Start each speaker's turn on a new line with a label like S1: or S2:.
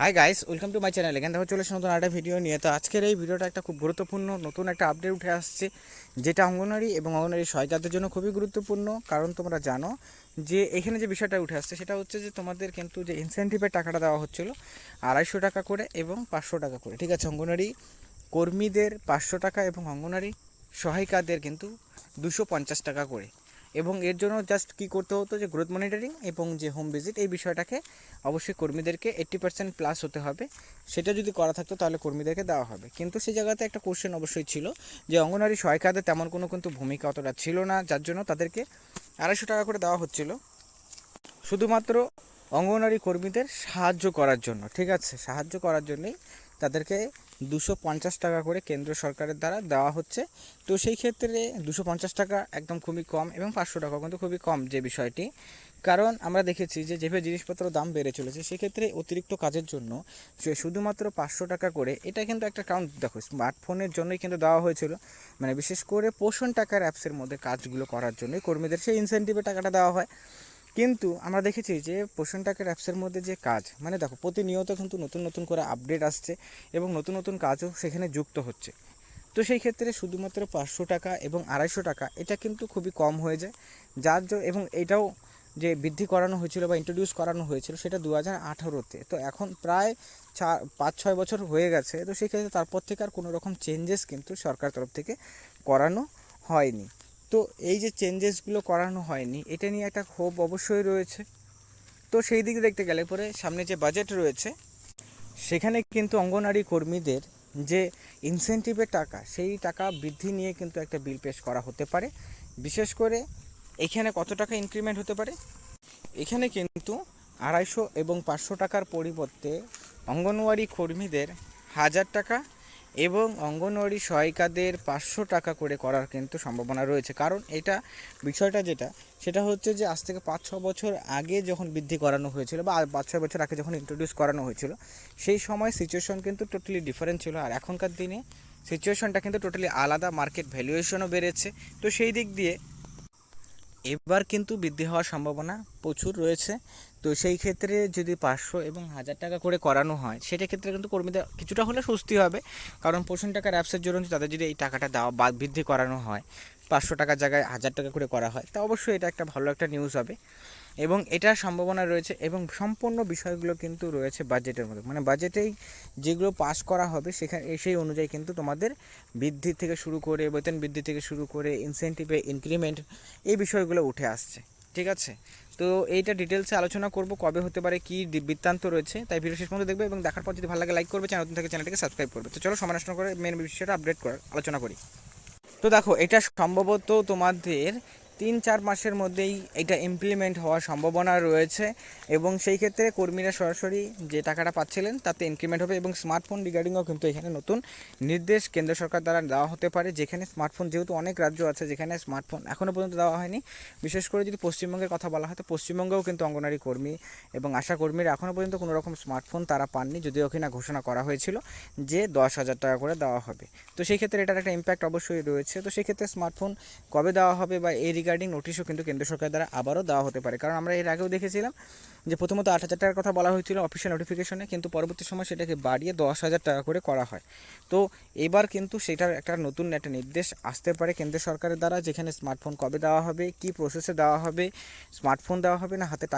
S1: Hi guys welcome to my channel এখান থেকে চলে এসে নতুন একটা ভিডিও নিয়ে। তো আজকের এই ভিডিওটা একটা খুব গুরুত্বপূর্ণ, নতুন একটা আপডেট উঠে আসছে, যেটা অঙ্গনওয়াড়ি এবং অঙ্গনওয়াড়ি সহায়িকাদের জন্য খুবই গুরুত্বপূর্ণ। কারণ তোমরা জানো যে এখানে যে বিষয়টা উঠে আসছে, সেটা হচ্ছে যে তোমাদের কিন্তু যে ইনসেন্টিভের টাকাটা দেওয়া হচ্ছিল আড়াইশো টাকা করে এবং পাঁচশো টাকা করে। ঠিক আছে, অঙ্গনওয়াড়ি কর্মীদের পাঁচশো টাকা এবং অঙ্গনওয়াড়ি সহায়িকাদের কিন্তু দুশো পঞ্চাশ টাকা করে। এবং এর জন্য জাস্ট কি করতে হতো যে গ্রোথ মনিটরিং এবং যে হোম ভিজিট এই বিষয়টাকে অবশ্যই কর্মীদেরকে এইট্টি পার্সেন্ট প্লাস হতে হবে। সেটা যদি করা থাকতো তাহলে কর্মীদেরকে দেওয়া হবে। কিন্তু সেই জায়গাতে একটা কোশ্চেন অবশ্যই ছিল যে অঙ্গনওয়াড়ি সহায়িকাদের তেমন কোনো কিন্তু ভূমিকা অতটা ছিল না, যার জন্য তাদেরকে আড়াইশো টাকা করে দেওয়া হচ্ছিল। শুধুমাত্র অঙ্গনওয়াড়ি কর্মীদের সাহায্য করার জন্য, ঠিক আছে? সাহায্য করার জন্যই তাদেরকে দুশো পঞ্চাশ টাকা করে কেন্দ্র সরকারের দ্বারা দেওয়া হচ্ছে। তো সেই ক্ষেত্রে দুশো পঞ্চাশ টাকা একদম খুবই কম এবং পাঁচশো টাকা কিন্তু খুবই কম যে বিষয়টি। কারণ আমরা দেখেছি যে যেভাবে জিনিসপত্র দাম বেড়ে চলেছে, সেক্ষেত্রে অতিরিক্ত কাজের জন্য সে শুধুমাত্র পাঁচশো টাকা করে, এটা কিন্তু একটা কাউন্ট দেখো স্মার্টফোনের জন্যই কিন্তু দেওয়া হয়েছিল। মানে বিশেষ করে পোষণ টাকার অ্যাপসের মধ্যে কাজগুলো করার জন্যই কর্মীদের সেই ইনসেন্টিভের টাকাটা দেওয়া হয়। কিন্তু আমরা দেখেছি যে পোষণ টাকার অ্যাপসের মধ্যে যে কাজ মানে দেখো প্রতিনিয়ত কিন্তু নতুন নতুন করে আপডেট আসছে এবং নতুন নতুন কাজও সেখানে যুক্ত হচ্ছে। তো সেই ক্ষেত্রে শুধুমাত্র পাঁচশো টাকা এবং আড়াইশো টাকা, এটা কিন্তু খুবই কম হয়ে যায়। যার জন্য এবং এটাও যে বৃদ্ধি করানো হয়েছিল বা ইন্ট্রোডিউস করানো হয়েছিল সেটা দু হাজার আঠারোতে। তো এখন প্রায় পাঁচ, ছয় বছর হয়ে গেছে, তো সেই ক্ষেত্রে তারপর থেকে আর কোনো রকম চেঞ্জেস কিন্তু সরকার তরফ থেকে করানো হয়নি। তো এই যে চেঞ্জেসগুলো করানো হয়নি, এটা নিয়ে একটা ক্ষোভ অবশ্যই রয়েছে। তো সেই দিকে দেখতে গেলে পরে সামনে যে বাজেট রয়েছে, সেখানে কিন্তু অঙ্গনারী কর্মীদের যে ইনসেন্টিভের টাকা, সেই টাকা বৃদ্ধি নিয়ে কিন্তু একটা বিল পেশ করা হতে পারে। বিশেষ করে এখানে কত টাকা ইনক্রিমেন্ট হতে পারে? এখানে কিন্তু আড়াইশো এবং পাঁচশো টাকার পরিবর্তে অঙ্গনওয়াড়ি কর্মীদের হাজার টাকা এবং অঙ্গনওয়াড়ি সহায়িকাদের পাঁচশো টাকা করে করার কিন্তু সম্ভাবনা রয়েছে। কারণ এটা বিষয়টা যেটা, সেটা হচ্ছে যে আজ থেকে পাঁচ ছ বছর আগে যখন বৃদ্ধি করানো হয়েছিল বা পাঁচ ছয় বছর আগে যখন ইন্ট্রোডিউস করানো হয়েছিল, সেই সময় সিচুয়েশন কিন্তু টোটালি ডিফারেন্ট ছিল। আর এখনকার দিনে সিচুয়েশনটা কিন্তু টোটালি আলাদা মার্কেট ভ্যালুয়েশনও বেড়েছে। তো সেই দিক দিয়ে এবার কিন্তু বৃদ্ধি হওয়ার সম্ভাবনা প্রচুর রয়েছে। তো সেই ক্ষেত্রে যদি পাঁচশো এবং হাজার টাকা করে করানো হয় সেটা ক্ষেত্রে কিন্তু কর্মীদের কিছুটা হলে স্বস্তি হবে। কারণ পোষণ টাকার অ্যাপসের জন্য তাদের যদি এই টাকাটা দেওয়া বা বৃদ্ধি করানো হয় পাঁচশো টাকার জায়গায় হাজার টাকা করে করা হয়। তা অবশ্যই এটা একটা ভালো একটা নিউজ হবে। এবং এটার সম্ভাবনা রয়েছে এবং সম্পূর্ণ বিষয়গুলো কিন্তু রয়েছে বাজেটের মধ্যে। মানে বাজেটেই যেগুলো পাস করা হবে সেখানে সেই অনুযায়ী কিন্তু তোমাদের বৃদ্ধি থেকে শুরু করে, বেতন বৃদ্ধি থেকে শুরু করে ইনসেন্টিভে ইনক্রিমেন্ট এই বিষয়গুলো উঠে আসছে। ঠিক আছে? তো এইটা ডিটেলসে আলোচনা করব কবে হতে পারে, কী বৃত্তান্ত রয়েছে। তাই ভিডিও শেষ পর্যন্ত দেখবে এবং দেখার পর যদি ভালো লাগে লাইক করবে, চ্যানেল থেকে, চ্যানেলটিকে সাবস্ক্রাইব করবে। তো চলো সময় নষ্ট না করে মেন বিষয়টা আপডেট করার আলোচনা করি। তো দেখো এটা সম্ভবত তোমাদের তিন চার মাসের মধ্যেই এটা ইমপ্লিমেন্ট হওয়ার সম্ভাবনা রয়েছে এবং সেই ক্ষেত্রে কর্মীরা সরাসরি যে টাকাটা পাচ্ছিলেন তাতে ইনক্রিমেন্ট হবে এবং স্মার্টফোন রিগার্ডিংও কিন্তু এখানে নতুন নির্দেশ কেন্দ্র সরকার দ্বারা দেওয়া হতে পারে, যেখানে স্মার্টফোন যেহেতু অনেক রাজ্য আছে যেখানে স্মার্টফোন এখনও পর্যন্ত দেওয়া হয়নি। বিশেষ করে যদি পশ্চিমবঙ্গের কথা বলা হয়, তো পশ্চিমবঙ্গেও কিন্তু অঙ্গনারী কর্মী এবং আশা কর্মীরা এখনও পর্যন্ত কোনো রকম স্মার্টফোন তারা পাননি, যদিও কিনা ঘোষণা করা হয়েছিল যে দশ হাজার টাকা করে দেওয়া হবে। তো সেই ক্ষেত্রে এটার একটা ইম্প্যাক্ট অবশ্যই রয়েছে। তো সেই ক্ষেত্রে স্মার্টফোন কবে দেওয়া হবে বা এই রিগার্ডিং নোটিশও কিন্তু কেন্দ্র সরকার দ্বারা আবারও দেওয়া হতে পারে। কারণ আমরা এর আগেও দেখেছিলাম যে প্রথমত আট হাজার টাকার কথা বলা হয়েছিল অফিসিয়াল নোটিফিকেশনে কিন্তু পরবর্তী সময় সেটাকে বাড়িয়ে দশ হাজার টাকা করে করা হয়। তো এবার কিন্তু সেটার একটা নতুন একটা নির্দেশ আসতে পারে কেন্দ্র সরকারের দ্বারা, যেখানে স্মার্টফোন কবে দেওয়া হবে, কি প্রসেসে দেওয়া হবে স্মার্টফোন দেওয়া হবে না, হাতে টাকা